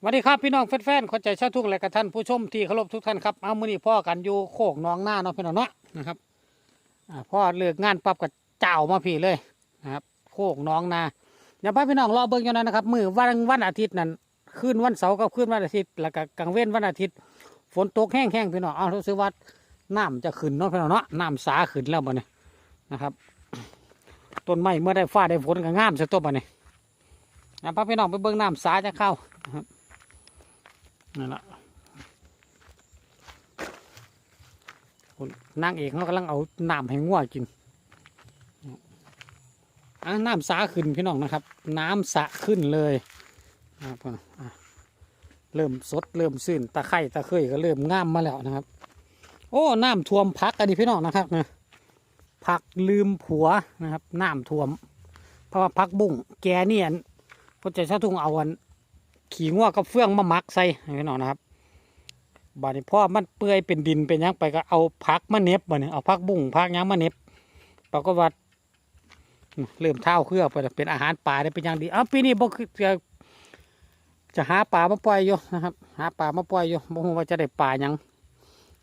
สวัสดีครับพี่น้องแฟนๆขอใจชาทุกและกับท่านผู้ชมที่เคารพทุกท่านครับเอามือนี้พ่อกันอยู่โคกน้องหน้าเนาะพี่น้องเนาะนะครับอ่าพ่อเลิกงานปรับกับเจ้ามาพี่เลยนะครับ โคกน้องนาเดี๋ยวพาพี่น้องรอเบิ่งอยู่นั้นนะครับมือวันวันอาทิตย์นั้นคืนวันเสาร์กับคืนวันอาทิตย์แล้วก็กลางเว้นวันอาทิตย์ ฝนตกแห้งๆพี่น้องเอารู้สึกว่าน้ำจะขึ้นเนาะพี่น้องเนาะน้ำสาขึ้นแล้วบ่เนี่ยนะครับต้นไม้เมื่อได้ฟ้าได้ฝนก็งามเสียตัวบ่เนี่ยเดี๋ยวพาพี่น้องไปเบิ่งน้ำสาจะเข้านั่ นแหละคนนางเอกเขากำลังเอาน้ำให้งัวกินอะน้ำสาขึ้นพี่น้องนะครับ น้ำสะขึ้นเลยนะครับเริ่มสดเริ่มซื่นตะไคร่ตะเคยก็เริ่มง่ามมาแล้วนะครับ โอ้น้ำท่วมพักอันนี้พี่น้องนะครับนะพักลืมผัวนะครับน้ำท่วม เพราะว่าพักบุ้งแกเนี่ยพอจะชาทุ่งเอาอัน ขี่งัวกับเฟื่องมามักใส่ให้พี่น้องนะครับบาดนี้พ่อมันเปื่อยเป็นดินเป็นยังไปก็เอาพักมาเน็บบ่เนี่ยเอาพักบุ้งพักยังมาเน็บปรากฏว่าเริ่มเท้าเครือไปเป็นอาหารป่าได้เป็นอย่างดีเอาปีนี้บ่คือจะจะหาปลามาปล่อยอยู่นะครับ หาปลามาปล่อยอยู่บ่ฮู้ว่าจะได้ปลายัง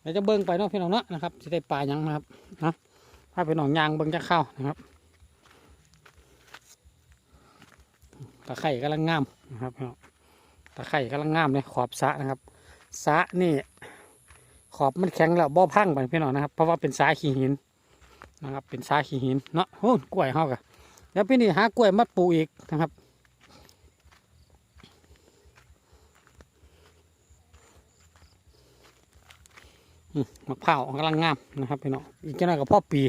เดี๋ยวจะเบิ่งไปเนาะพี่น้องเนาะนะครับจะได้ปลายังนะครับนะถ้าพี่น้องยางเบิ่งจะเข้านะครับตะไคร่กำลังงามนะครับพี่น้อง ตะไคร่กำลังงามเลยขอบสะนะครับสะนี่ ขอบมันแข็งแล้วบ่พังไปพี่น้องนะครับ เพราะว่าเป็นสาขี้หินนะครับ เป็นสาขี้หินเนาะโอ้กล้วยเฮากะแล้วพี่นี่หากล้วยมาปลูกอีกนะครับมะพร้าวกำลังงามนะครับพี่น้องอีกจังหน่อยกับพ่อปี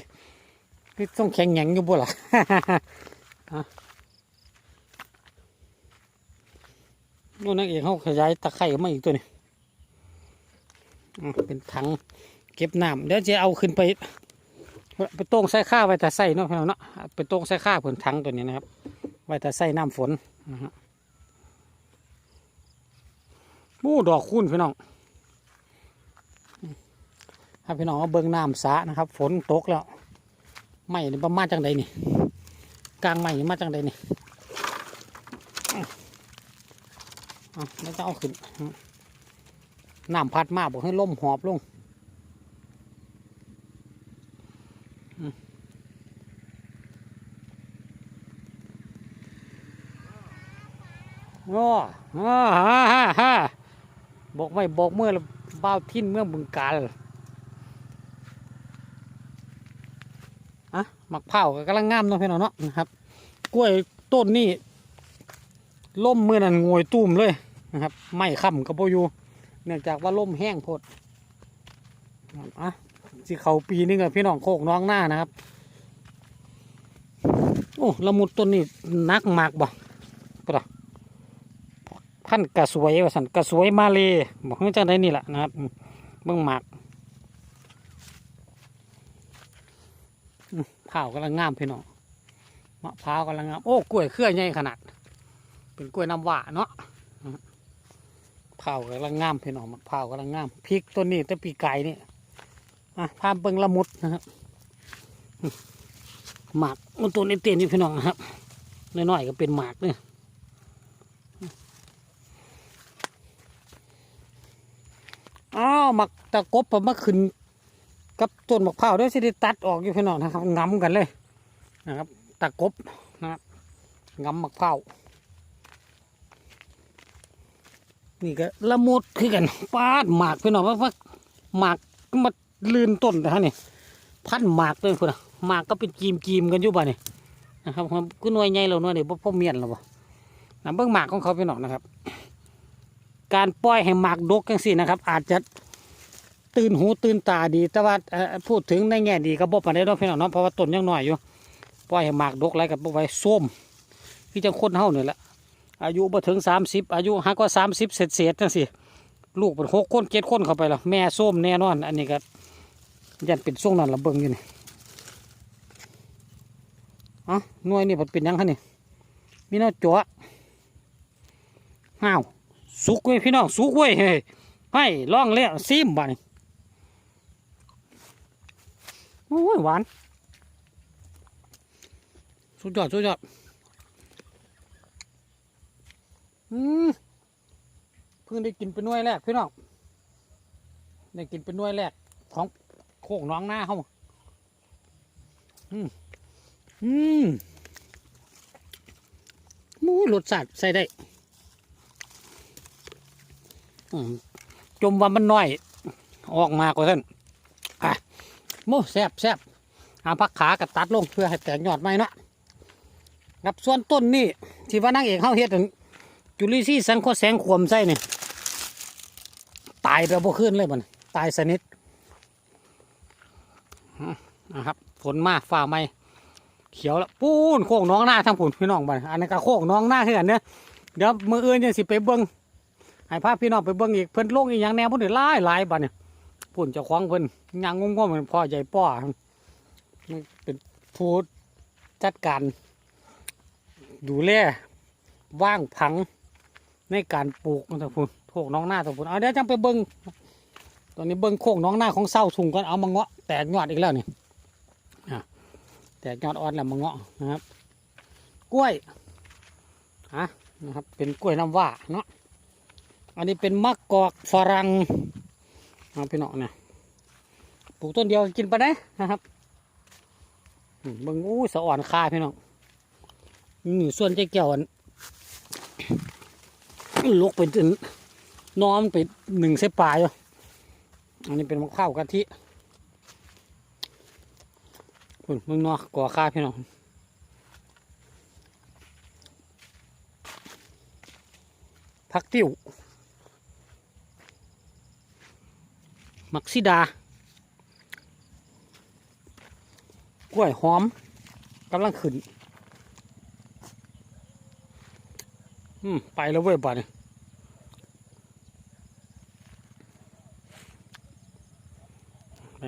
นี่ต้องแข็งแหงอยู่บ่ล่ะ นู่นนักเอกเขาขยายตะไคร่มาอีกตัวนี้เป็นถังเก็บน้ำเดี๋ยวจะเอาขึ้นไปไปโต้งใส่ข้าไว้แต่ใส่เนาะพี่น้องเนาะไปโต้งใส่ข้าผืนถังตัวนี้นะครับ ไว้แต่ใส่น้ำฝนนะฮะโอ้ดอกคูณพี่น้องถ้าพี่น้องเอาเบิ่งน้ำสระนะครับ ฝนตกแล้วไม่นี่ประมาณจังใดนี่กลางไม่มาจังใดนี่ อะไม่ต้องเอาขึ้นน้ำพัดมาบอกให้ล่มหอบลงอืมโอ้ฮ่าฮ่าฮ่าบอกไม่บอกเมื่อบ้าทิ้นเมื่อบึงกาลอะมักเผาก็กำลังงามเนาะพี่น้องเนาะนะครับ กล้วยต้นนี่ล่มเมื่อนั้นงวยตุ้มเลย นะครับ ไม่ค่ำกับโบยูเนื่องจากว่าล่มแห้งพดอะสิเขาปีนึงอะพี่น้องโคกน้องหน้านะครับ โอ้ละมุดต้นนี้นักมากบ่ปะพันกระสวยว่าสันกระสวยมาเลยบอกให้จังได้นี่แหละนะครับเบื้องหมากอืมเผาวกำลังงามพี่น้องมะพร้าวกำลังงามโอ้กล้วยเครือใหญ่ขนาด เป็นกล้วยน้ำหวานเนาะ เผากำลังงามพี่น้องมะพร้ากำลังงามพริกต้นนี้แต่ปีไก่นี่อะพาเบิงละมุดนะครับหมากมันต้นนี้เตียนี่พี่น้องนะครับน้อยๆก็เป็นหมากเนี่ยอ้าวหมักตะกบผมมาขึ้น กับต้นมะพร้าวด้วยสิได้ตัดออกอยู่พี่น้องนะครับงำกันเลยนะครับตะกบนะครับงำมะพร้าว นี่ก็ละมุดคือกันปาดหมากพี่น้องว่าว่าหมากก็มาลื่นต้นนะฮะนี่พันหมากเลยพุ่นน่ะหมากก็เป็นกีมกีมกันอยู่บ่นี่นะครับก็หน่วยใหญ่แล้วหน่วยเดี๋ยวพ่อเมียนแล้วบ่นะเบื้องหมากของเขาพี่น้องนะครับ การปล่อยให้หมากดกจังสี่นะครับ อาจจะตื่นหูตื่นตาดี แต่ว่าพูดถึงในแง่ดีก็บ่ปานใดเนาะพี่น้องเนาะเพราะว่าต้นยังหน้อยอยู่ปล่อยให้หมากดกไรกับไว้ส้มที่จังคนเฮาเนี่ยแหละ อายุบ่ถึงสามสิบอายุหากว่าสามสิบเศษเศษๆจังสิลูกเป็นหกคนเจ็ดคนเข้าไปแล้วแม่ส้มแน่นอน อันนี้ก็ยันเป็นช่วงนั้นละเบิ่งอยู่นี่อ๋อหน่วยนี่มันเป็นยังคะนี่มีน้อจั่วห้าวสุกเว้ยพี่น้องสุกเว้ยเฮ้ยให้ล่องแล้วซิมบ่านโอ้ยหวานสุดยอดสุดยอด อืม เพิ่งได้กินเป็นน่วยแรกพี่น้องได้กินเป็นน่วยแรกของโคกน้องหน้าเขาอืมอืมมูรสชาติใส่ได้จมว่ามันน้อย ออกมากว่าท่านอะโมูแซบแซบหาพักขากับตัดลงเพื่อให้แตกยอดไม้นะกับส่วนต้นนี่ที่ว่านางเอกเข้าเฮ็ดนั่น จุลินทรีย์สังเคราะห์แสงขวมใส่เนี่ยตายไปบ่ขึ้นเลยมันตายสนิทนะครับฝนมากฝ่าไหมเขียวแล้วปูนโค้งน้องหน้าทั้งผุนพี่น้องบ้านอันนี้ก็โค้งน้องหน้าเท่ากันเนี่ยเดี๋ยวมืออื่นยังสิไปเบิ้งให้พาพพี่น้องไปเบิ้งอีกเพิ่นลงอีกอย่างแนวพุ่นนี่หลายลายบ้านเนี่ยพุ่นจะคว้าของเพิ่นยางงงๆเหมือนพ่อใหญ่ป้อเป็นผู้จัดการดูแลว่างผัง ในการปลูกมันตะพูนโคกน้องหน้าตะพูนเอาเดี๋ยวจังไปเบิ้งตอนนี้เบิ้งโคกน้องหน้าของเศร้าถุงก่อนเอามาเงาะแตกยอดอีกแล้วนี่อะแตกยอดอ่อนแล้วมาเงาะนะครับ กล้วยอะนะครับ เป็นกล้วยน้ำว้าเนาะอันนี้เป็นมะกอกฝรั่งเอาพี่น้องเนี่ยปลูกต้นเดียวกินไปได้นะครับเบิ้งอู้สะอ่อนคาพี่น้องนี่ส่วนใจแก้วอัน ลุกไปจนน้อมไปหนึ่งเสปลายอันนี้เป็นมะพร้าวกะทิคุณมึงนอก่อข้าพี่น้องผักติ้ว มักซิดา กล้วยหอมกำลังขึ้น อืม ไปแล้วเว้ยบัดนี้ไ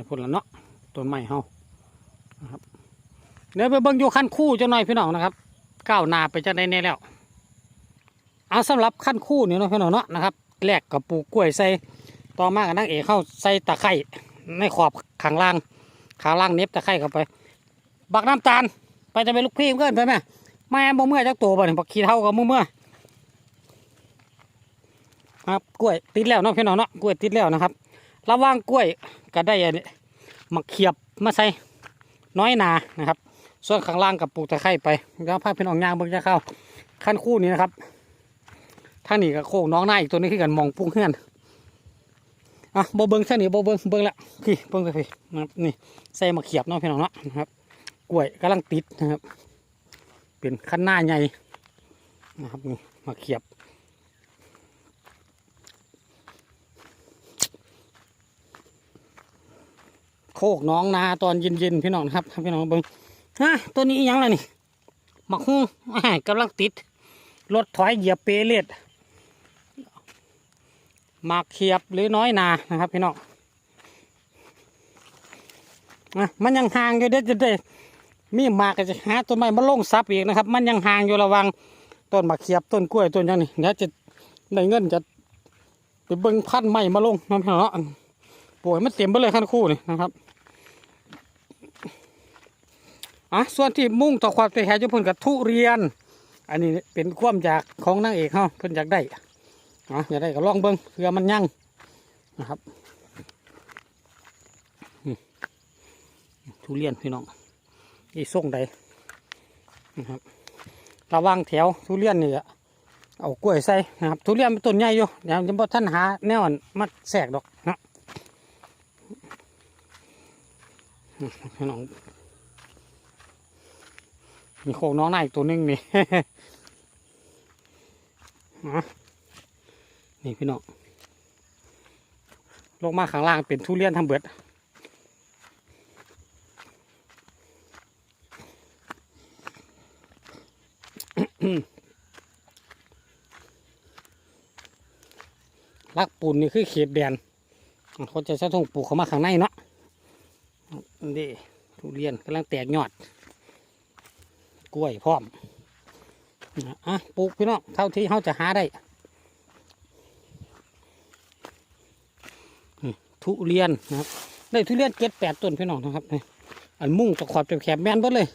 พุ่นละเนาะต้นไม้เฮานะครับเดี๋ยวไปเบิ่งอยู่ขั้นคู่จ้าหน่อยพี่น้องนะครับก้าวนาไปจะได้แน่แล้วเอาสำหรับขั้นคู่นี่นะพี่น้องเนาะนะครับแรกกับปลูกกล้วยใส่ต่อมากับนางเอกเข้าใส่ตะไคร่ในขอบขางล่างข้างล่างเน็บตะไคร่เข้าไป บักน้ำตาล ไปจะไปลูกพี่เพื่อนไปไหมแม่บ่เมื่อจักตัวบ่เนี่ยบักขี้เท่ากับมือเมื่อครับกล้วยติดแล้วเนาะพี่น้องเนาะกล้วยติดแล้วนะครับ ระว่างกล้วยก็ได้อันนี้มักเขียบมาใส่น้อยนานะครับ ส่วนข้างล่างกับปลูกตะไคร้ไปแล้วพาพี่น้องยางเบิ่งจะเข้าขั้นคู่นี้นะครับท่านี้ก็โค้งน้องหน้าอีกตัวนี้คือกันมองปุ้งเฮือนอะโบเบิ่งท่านี้บ่เบิ่งเบิ่งละพี่เบิ่งไปพี่นะครับนี่ใส่มักเขียบเนาะพี่น้องเนาะนะครับกล้วยกำลังติดนะครับ เป็นขั้นหน้าใหญ่นะครับนี่มักเขียบ โคกน้องนาตอนเย็นๆพี่น้องนะครับพี่น้องเบิ่งฮะตัวนี้ยังไงนี่หมักหุ้งกำลังติดรถถอยเหยียบเปเลียดหมากเขียบหรือน้อยนานะครับพี่น้องอะมันยังห่างอยู่เด็ดเด็ดมีหมากก็จะหาต้นไม้มาลงซับอีกนะครับ มันยังห่างอยู่ระวังต้นหมากเขียบต้นกล้วยต้นยังนี่เดี๋ยวจะได้เงินจะไปเบิ่งพันไม้มาลงนะพี่น้องเนาะป่วยมันเต็มไปเลยขั้นคู่นี่นะครับ อะส่วนที่มุ่งต่อความใจแหจุเพิ่นกับทุเรียน อันนี้เป็นความอยากของนางเอกเขาเพิ่นอยากได้อะอยากได้ก็ลองเบิ้งเพื่อมันยั่งนะครับทุเรียนพี่น้องอีส่งใดนะครับระวังแถวทุเรียนนี่อะเอากล้วยใส่นะครับทุเรียนเป็นต้นใหญ่อยู่เดี๋ยวจะบ่ท่านหาแนวอันมาแสกดอกนะพี่น้อง มีโคกน้องหน้าอีกตัวนึงนี่นี่พี่น้องลงมาข้างล่างเป็นทุเรียนทำเบิดลักปูนนี่คือเขตแดนเขาจะใช้ทงปลูกเข้ามาข้างในเนาะนี่ทุเรียนกำลังแตกยอด กล้วยพร้อมนะอะปลูกพี่น้องเท่าที่เขาจะหาได้ทุเรียนนะครับได้ทุเรียนเจ็ดแปดต้นพี่น้องนะครับนี่อันมุ่งตะขอบแคบแมนเบิดเลย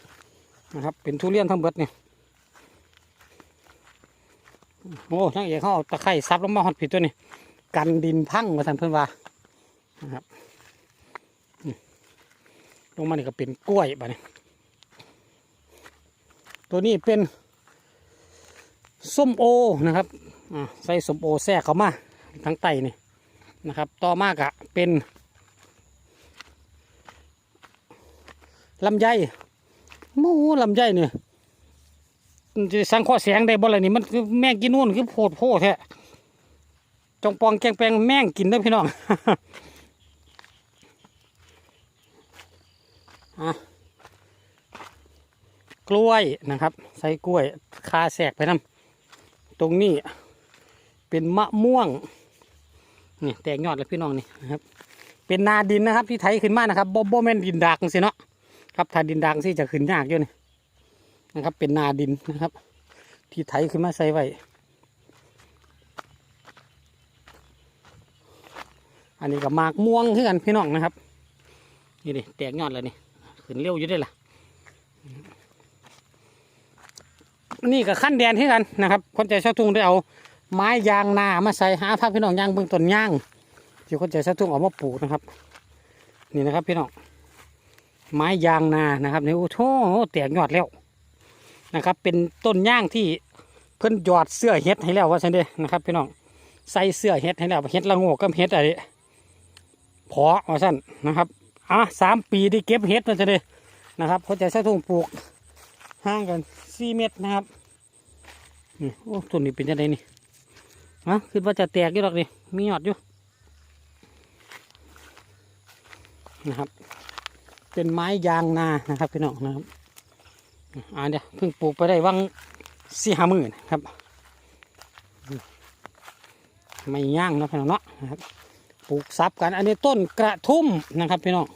นะครับ เป็นทุเรียนทั้งเบิดเนี่ยโอ้นางเอกเขาเอาตะไคร่ซับแลงมาหอดผิดตัวนี้กันดินพังมาทันเพื่อนว่านะครับลงมานี่ก็เป็นกล้วยบ่เนี่ย ตัวนี้เป็นส้มโอนะครับใส่ส้มโอแทรกเข้ามาทั้งไตนี่นะครับ ต่อมากะเป็นลำไยหมูลำไยเนี่ยจะสังเคราะห์แสงได้บ่ล่ะนี่มันคือแม่งกินนู่นคือโพดโพดแท้จงปองแกงแปลงแม่งกินเด้พี่น้องอะ กล้วยนะครับ ใส่กล้วยคาแสกไปนํตรงนี้เป็นมะม่วงนี่แตกยอดแล้วพี่น้องนี่นะครับ เป็นนาดินนะครับที่ไถขึ้นมานะครับบ่บ่แม่นดินดากสิเนาะครับถ้าดินดากสิจะขึ้นยากอยู่นี่นะครับ เป็นนาดินนะครับ ที่ไถขึ้นมาใส่ไว้อันนี้ก็หมากม่วงคือกันพี่น้องนะครับนี่ดิแตกยอดแล้วนี่ขึ้นเร็วอยู่ได้ล่ะ นี่ก็ขั้นแดนที่กันนะครับคนใจชาวทุ่งได้เอาไม้ยางนามาใส่หาภาพพี่น้องยางเบื้องต้นย่างที่คนใจชาวทุ่งเอามาปลูกนะครับ นี่นะครับพี่น้องไม้ยางนานะครับนี่โอ้โหแตกยอดแล้วนะครับ เป็นต้นย่างที่เพิ่นหยอดเสื้อเฮ็ดให้แล้วว่าซั่นเด้นะครับพี่น้องใส่เสื้อเฮ็ดให้แล้วเฮ็ดละโงกกับเฮ็ดอะไรพอว่าซั่นนะครับอะสามปีได้เก็บเฮ็ดว่าซั่นเด้นะครับเขาจะใช้ทุ่งปลูก ห่างกันสี่เมตรนะครับนี่โอ้ต้นนี้เป็นยังไงนี่ฮะคิดว่าจะแตกอยู่หรอกนี่มียอดอยู่นะครับ เป็นไม้ยางนานะครับพี่น้องนะครับอ่าเดี๋ยวเพิ่งปลูกไปได้วังสี่ห้าหมื่นครับไม่ย่างนะพี่น้องเนาะนะครับปลูกซับกันอันนี้ต้นกระทุ่มนะครับพี่น้อง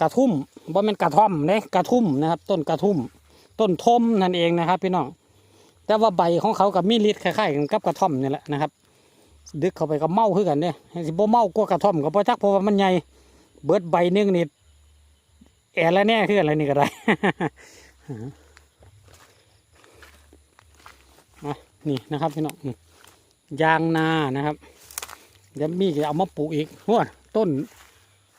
กระทุ่มบ่เป็นกระท่อมเด้กระทุ่มนะครับ ต้นกระทุ่ม ต้นทมนั่นเองนะครับ พี่น้อง แต่ว่าใบของเขากับมีฤทธิ์คล้ายๆกันกับกระท่อมนี่แหละนะครับ ดึกเข้าไปกับเมาคือกันเนี่ยสิบ่เมากว่ากระท่อมก็บ่จักเพราะว่ามันใหญ่เบิดใบนึงนี่แอร์ละแน่คืออะไรนี่ก็ได้นี่นะครับพี่น้องยางนานะครับเดี๋ยวมีจะเอามาปลูกอีกหัวต้น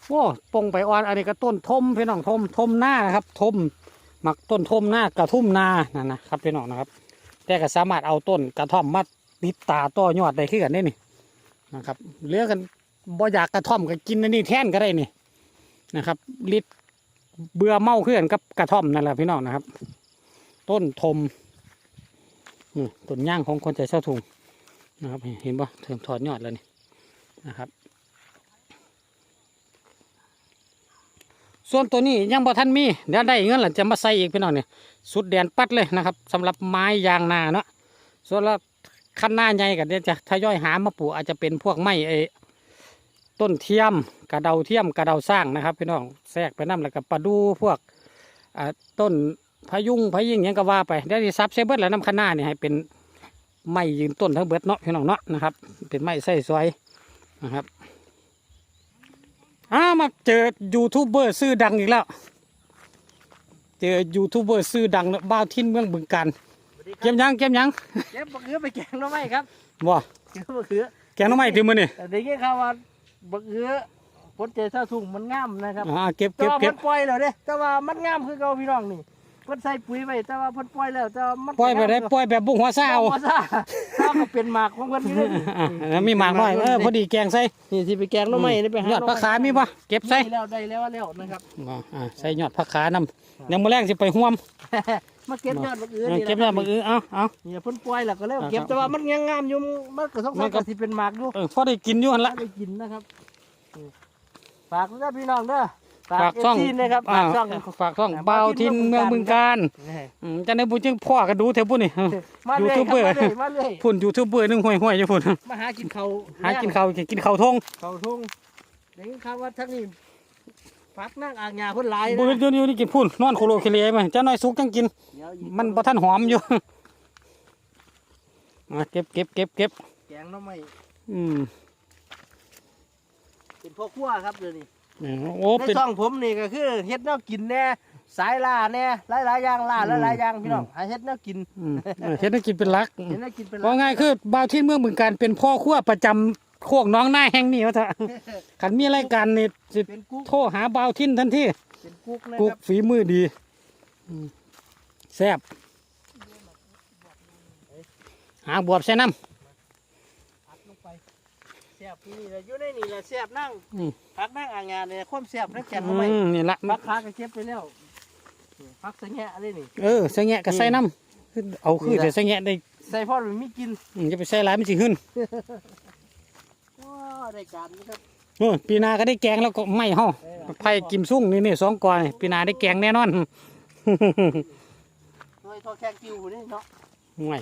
โอ้ปงไปอ่อนอันนี้ก็ต้นทมพี่น้องทมทมหน้านะครับ ทม มักต้นท่มหน้ากระทุ่มนานั่นนะครับพี่น้องนะครับ แต่ก็สามารถเอาต้นกระท่อมมาติดตาต่อยอดได้ขึ้นกันได้นี่นะครับเหลือกันบ่อยากกระท่อมก็กินนนี้แทนก็ได้นี่นะครับลิดเบื่อเมาขึ้นกันกับกระท่อมนั่นแหละพี่น้องนะครับ ต้นทมนี่ต้นย่างของคนใจเช่าทุงนะครับ เห็นปะเถิมถอดยอดแล้วนี่นะครับ ส่วนตัวนี้ยังบ่ทันมีเดี๋ยวได้เงินหล่ะจะมาใส่อีกพี่น้องเนี่ยสุดแดนปัดเลยนะครับสำหรับไม้ยางนาเนาะส่วนละขั้นหน้าใหญ่กันเดี๋ยวจะทยอยหามาปลูกอาจจะเป็นพวกไม้ไอ้ต้นเทียมกระเดาเทียมกระเดาสร้างนะครับ พี่น้องแทรกไปน้ำแล้วก็ประดูพวกต้นพยุงพยิงหยังก็ว่าไปเดี๋ยวสิซับเซเบิร์แล้วน้ำข้างหน้าเนี่ยให้เป็นไม้ยืนต้นทั้งเบิดเนาะพี่น้องเนาะนะครับ เป็นไม้ใส่ซอยนะครับ อ้ามาเจอยูทูบเบอร์ชื่อดังอีกแล้ว เจอยูทูบเบอร์ชื่อดังเนาะบ้าวทินเมืองบึงการเก็บหยังเก็บหยังเก็บบักเขือไปแกงหน้ำไม้ครับบ่เก็บบักเขือแกงหน้ำไม้ที่มือนี่แต่ได้ยินข่าวว่าบักเขือผลเจเท่าถุงมันงามนะครับอ่าเก็บแต่เก็บว่าเก็บเพิ่นปล่อยแล้วเด้แต่ว่ามันงามคือเก่าพี่น้องนี่ เพิ่นใส่ปุ๋ยไว้แต่ว่าเพิ่นปล่อยแล้วแต่ว่ามันปล่อยไปได้ปล่อยแบบบุ้งหัวเศร้าเอาซะถ้าก็เป็นหมากของเพิ่นอยู่เลยอ่าแล้วมีหมากน้อยเออพอดีแกงใส่นี่ที่ไปแกงหน้ำไม้นี่ไปหายอดผักขามีปะเก็บใส่ได้แล้วได้แล้วแล้วนะครับบ่อ่าใส่ยอดผักขานำยังมือแรงสิไปห่วมมาเก็บยอดบักเขือเออนี่เก็บยอดมืออื้อเอาเอาเนี่ยเพิ่นปล่อยแล้วก็แล้วอ่าเก็บครับแต่ว่ามันยังงามอยู่มันก็ต้องมัใส่นก็ก็สิเป็นหมากอยู่เออพอได้กินอยู่หันละได้กินนะครับฝากด้วยพี่น้องเด้อ ฝากช่องเฟซีนะครับอ่าฝากช่องฝากช่องเบาทินเมืองบึงการนี่อืมจะได้บุญจึงพ่อก็ดูเถอะพุ่นนี่มาเลยยูทูบเบอร์คมาเลยมาเลยพุ่นยูทูบเบอร์หนึงห่วยห่วยๆอยู่พุ่นมาหากินเขาวหากินข้าวกินข้าวทงเขาทุ่งเดี๋ยวข่าวว่าทั้งนี้ฟักนั่งอ่างยาคนหลายนะบืนอยู่นี่กินพุ่นนอนโคโลเคเลมาเจ้าน้อยสุกจังกินเดี๋ยวอีกมันบ่ทันหอมอยู่มาเก็บเก็บเก็บเก็บแกงหน้ำไม่อืมเป็นพ่อครัวครับเดี๋ยวนี้ โอ้ในเป็น ช่องผมนี่ก็คือเฮ็ดแนวกินแน่สายล่าแน่หลายๆอย่างล่าหลายๆอย่างพี่น้องหาเฮ็ดแนวกินอืมเออเฮ็ดให้กินเป็นหลักเฮ็ดแนวกินเป็นหเพลัราะกง่ายคือบ่าวที่เมืองบึงการเป็นพ่อครัวประจำโคกน้องหน้าแห่งนี้ว่าเถอะขันมีรายการนี่สิเป็นกุ๊กโทรหาบ่าวทินทันทีเป็นกุ๊กนะกุ๊คกรับฝีมือดีแซ่บหาบวบใส่น้ อัดลงไปแซ่บนี่แหละอยู่ในนี่แหละแซ่บนั่งำอืม พักนั่งอ่างงานเนี่ยความแซ่บทั้งแก่นอืลงไปมนี่ละพักขาก็เก็บไปแล้วพักสะแงะอะไรนี่ เออใส่แงะก็ใส่น้ำคือเอาคือแต่ใส่แงะได้ใส่พ่อมันมีกินอืมจะไปใส่หลายมันสิขึ้นว้าได้การนะครับโอ้ยปีหนาก็ได้แกงแล้วก็ไม่เฮาไผ่กิมซุ่งนี่นี่สองกอนี่ปีหนาได้แกงแน่นอนโดยทอแข้งคิวนี่เนาะห่วย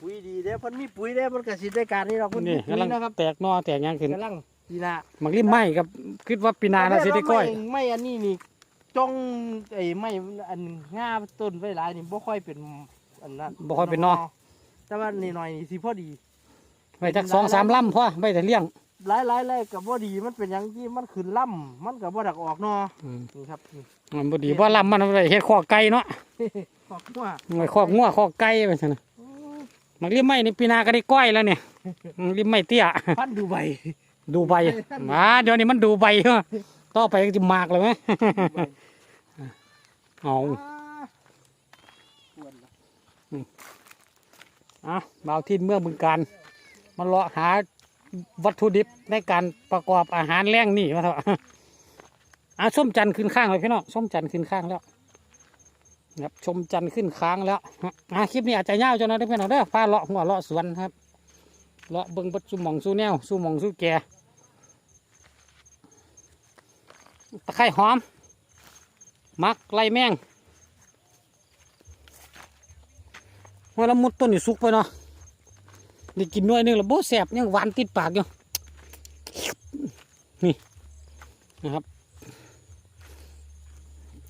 ปุ๋ยดีเด้อเพิ่นมีปุ๋ยเด้อเพิ่นก็สิได้การนี่เราเพิ่นมีนี่ปุ๋ยกำลังนะครับแตกหนอแตกหยังขึ้นกำลัง ปีหน้ามักริมไหมกับคิดว่าปีหนาน่าสิได้ก้อย ไม่ไม่อันนี้นี่จงไอ้ไม่อันง่าต้นไว้หลายนี่บ่ค่อยเป็นอันนั้นบ่ค่อยเป็นนอ แต่ว่านี่หน่อยนี่สิพอดี ไว้จักสองสามลำพอไว้แต่เลี้ยงหลายหลายเลยกับบ่ดีมันเป็นหยังที่มันขึ้นล่ำมันก็บ่ดักออกนออืมนี่ครับนี่ มันบ่ดีบ่ลำมันเอาไว้เฮ็ดข้อไก่เนาะขอบว่าไว้ข้องัวข้อไก่ไปซั่นน่ะมักริมไหมนี่ปีหนาก็ได้ก้อยแล้วเนี่ยอืมริมไหมเตี้ย พันดูใบ ดูใบมาเดี๋ยวนี้มันดูใบเหรอต่อไปก็จะมากเลยไหมเอาควรละเอาบ่าวทินเมื่องบึงการมาเลาะหาวัตถุดิบในการประกอบอาหารแรงนี่มาเถอะอะส้มจันทร์ขึ้นข้างเลยพี่น้องส้มจันทร์ขึ้นข้างแล้วครับชมจันทร์ขึ้นค้างแล้วอะคลิปนี้อาจจะยาวจนนะเด้อพี่น้องเด้อพาเลาะหัวเลาะสวนครับเลาะเบิ้งเบัดสู้หมองสู้แนวสู้หมองสู้แก ตะไคร้หอม มักไล่แมงว่าละมุดต้นนี่สุกไปเนาะนี่กินน่วยนึงแล้วโบแสบยังหวานติดปากอยู่นี่นะครับ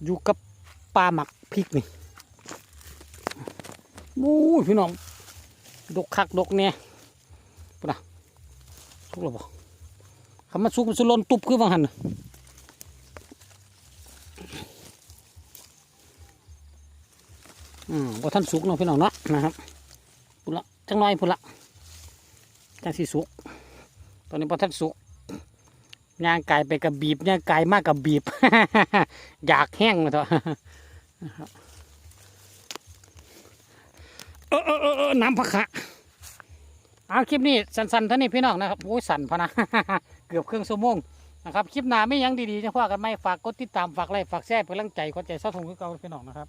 อยู่กับปลาหมักพริกนี่โอ้ยพี่น้อง ดกคักดกเนี่ยปุ่นนะสุกแล้วบ่คำมาสุกมันสุลนตุบคือว่าหันน่ะ อืมว่าท่านสุกเนาะพี่น้องเนาะนะครับปุ่นละจังน้อยปุ่นละจังสีสุก ตอนนี้พอท่านสุกย่างไก่ไปกับบีบย่างไก่มากกับบีบ อยากแห้งมาเถอะเออเออเออน้ำผักะเอาคลิปนี้สั้นๆท่านี้พี่น้องนะครับโอ้ยสั่นพะนะเกือบครึ่งชั่วโมงนะครับคลิปหน้าไม่ยังดีๆจะพากันไหมฝากกดติดตามฝากไลค์ฝากแชร์เป็นกำลังใจกดใจเศร้าทงคือเก่าพี่น้องนะครับ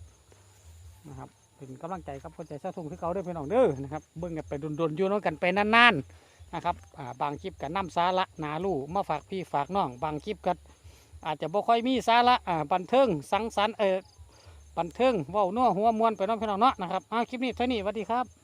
นะครับ เป็นกำลังใจครับกดใจเศร้าทงที่เขาด้วยพี่น้องเด้อนะครับเบิ่งกันไปดนๆอยู่น้องกันไปนานๆนะครับบางคลิปกับน้ำสาระหนาลู่มาฝากพี่ฝากน้อง บางคลิปก็อาจจะบ่ค่อยมีสาระบันเทิงสังสรรค์เออบันเทิงว่านัวหัวมวนไปน้องพี่น้องเนาะนะครับเอาคลิปนี้เท่านี้สวัสดีครับ